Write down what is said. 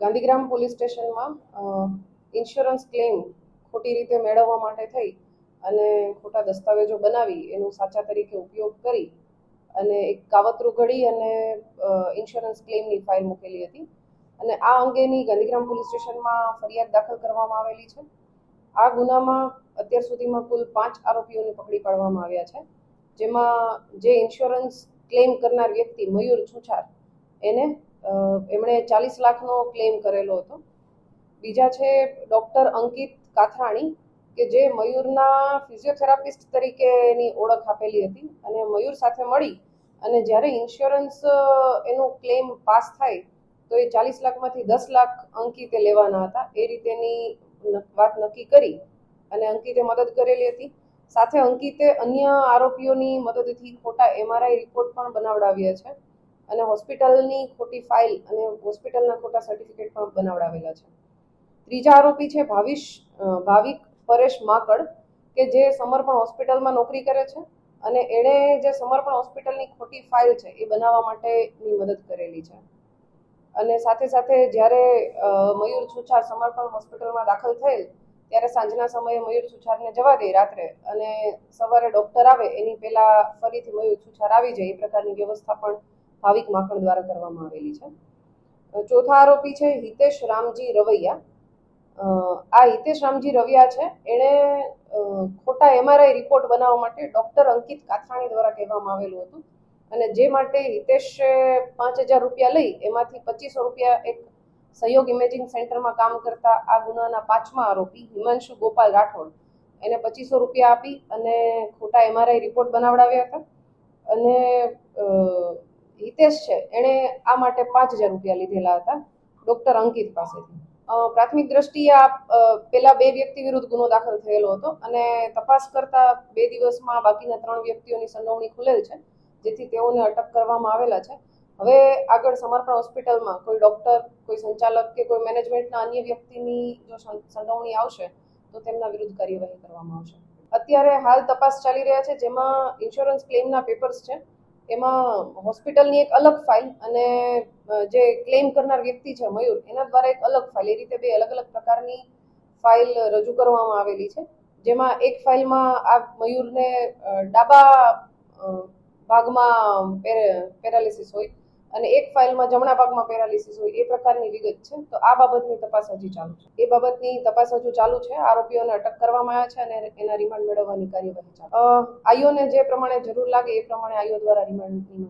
Gandhigram police સ્ટેશનમાં insurance claim ખોટી રીતે મેળવવા માટે થઈ અને ખોટા દસ્તાવેજો બનાવી, એનું સાચા તરીકે ઉપયોગ કરી અને એક કાવતરું ઘડી અને ઇન્સ્યોરન્સ ક્લેમની ફાઇલ મૂકેલી હતી. અને આ અંગેની ગાંધીગ્રામ પોલીસ સ્ટેશનમાં ફરિયાદ દાખલ કરવામાં આવેલી છે. આ ગુનામાં અત્યાર સુધીમાં કુલ પાંચ આરોપીઓને પકડી પાડવામાં આવ્યા છે. જેમાં જે ઇન્સ્યોરન્સ ક્લેમ કરનાર વ્યક્તિ મયુર છુછાર, એને એમણે ચાલીસ લાખનો ક્લેમ કરેલો હતો. બીજા છે ડૉક્ટર અંકિત કાથરાણી, કે જે મયુરના ફિઝિયોથેરાપિસ્ટ તરીકે એની ઓળખ આપેલી હતી અને મયુર સાથે મળી અને જ્યારે ઇન્સ્યોરન્સ એનું ક્લેમ પાસ થાય, તો એ ચાલીસ લાખમાંથી દસ લાખ અંકિતે લેવાના હતા. એ રીતેની વાત નક્કી કરી અને અંકિતે મદદ કરેલી હતી. સાથે અંકિતે અન્ય આરોપીઓની મદદથી ખોટા એમઆરઆઈ રિપોર્ટ પણ બનાવડાવ્યા છે. અને હોસ્પિટલની ખોટી ફાઇલ અને હોસ્પિટલના ખોટા સર્ટિફિકેટ પણ બનાવડાવેલા છે. ત્રીજા આરોપી છે ભાવિશ ભાવિક પરેશ માકડ, કે જે સમર્પણ હોસ્પિટલમાં નોકરી કરે છે અને એણે જે સમર્પણ હોસ્પિટલની ખોટી ફાઇલ છે એ બનાવવા માટેની મદદ કરેલી છે. અને સાથે સાથે જ્યારે મયુર છુછાર સમર્પણ હોસ્પિટલમાં દાખલ થયેલ, ત્યારે સાંજના સમયે મયુર છુછારને જવા દે રાત્રે અને સવારે ડૉક્ટર આવે એની પહેલાં ફરીથી મયુર છુછાર આવી જાય, એ પ્રકારની વ્યવસ્થા પણ ભાવિક માખણ દ્વારા કરવામાં આવેલી છે. ચોથા આરોપી છે હિતેશ રામજી રવૈયા. આ હિતેશ રામજી રવિયા છે. એણે ખોટા એમઆરઆઈ રિપોર્ટ બનાવવા માટે ડૉક્ટર અંકિત કાથાણી દ્વારા કહેવામાં આવેલું હતું. અને જે માટે હિતેશે પાંચ હજાર રૂપિયા લઈ એમાંથી પચીસો રૂપિયા એક સહયોગ ઇમેજિંગ સેન્ટરમાં કામ કરતા આ ગુનાના પાંચમા આરોપી હિમાંશુ ગોપાલ રાઠોડ એને પચીસો રૂપિયા આપી અને ખોટા એમઆરઆઈ રિપોર્ટ બનાવડાવ્યા હતા. અને હિતેશ છે. એણે આ માટે પાંચ હજાર રૂપિયા લીધેલા હતા ડૉક્ટર અંકિત પાસેથી. પ્રાથમિક દ્રષ્ટિએ આ પેલા બે વ્યક્તિ વિરુદ્ધ ગુનો દાખલ થયેલો હતો અને તપાસ કરતા બે દિવસમાં બાકીના ત્રણ વ્યક્તિઓની સંડોવણી ખુલેલ છે, જેથી તેઓને અટક કરવામાં આવેલા છે. હવે આગળ સમર્પણ હોસ્પિટલમાં કોઈ ડૉક્ટર, કોઈ સંચાલક કે કોઈ મેનેજમેન્ટના અન્ય વ્યક્તિની જો સંડોવણી આવશે, તો તેમના વિરુદ્ધ કાર્યવાહી કરવામાં આવશે. અત્યારે હાલ તપાસ ચાલી રહ્યા છે, જેમાં ઇન્સ્યોરન્સ ક્લેમના પેપર્સ છે. એમાં હોસ્પિટલની એક અલગ ફાઇલ અને જે ક્લેમ કરનાર વ્યક્તિ છે મયુર, એના દ્વારા એક અલગ ફાઇલ એ રીતે બે અલગ અલગ પ્રકારની ફાઇલ રજૂ કરવામાં આવેલી છે. જેમાં એક ફાઇલમાં આ મયુરને ડાબા ભાગમાં પેરાલિસિસ હોય અને એક ફાઇલમાં જમણા ભાગમાં પેરાલિસિસ હોય એ પ્રકારની વિગત છે. તો આ બાબતની તપાસ હજી ચાલુ છે. એ બાબતની તપાસ હજુ ચાલુ છે. આરોપીઓને અટક કરવામાં આવ્યા છે અને એના રિમાન્ડ મેળવવાની કાર્યવાહી ચાલુ આઈઓને જે પ્રમાણે જરૂર લાગે એ પ્રમાણે આઈઓ દ્વારા રિમાન્ડની